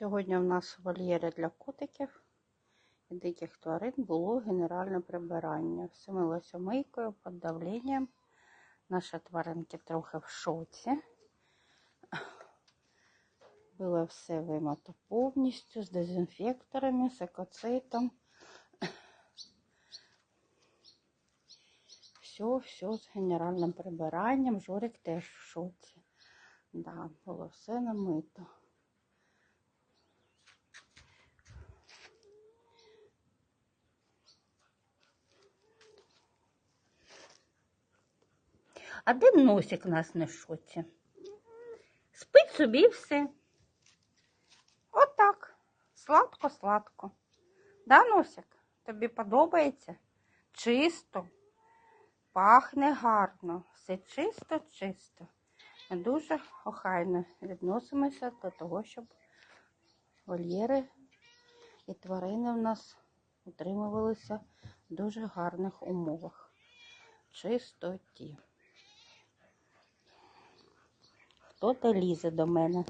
Сьогодні в нас в вольєрі для котиків і диких тварин було генеральне прибирання. Все милося мийкою під давленням. Наші тваринки трохи в шоці. Було все вимито повністю з дезінфекторами, з екоцитом. Все, все з генеральним прибиранням. Жорик теж в шоці. Да, було все намито. А де носик у нас на шоці? Спить собі все. Отак. Сладко-сладко. Да, носик? Тобі подобається? Чисто, пахне гарно, все чисто-чисто. Дуже охайно відносимося до того, щоб вольєри і тварини в нас утримувалися в дуже гарних умовах. Чистоті. Хто-то лізе до мене.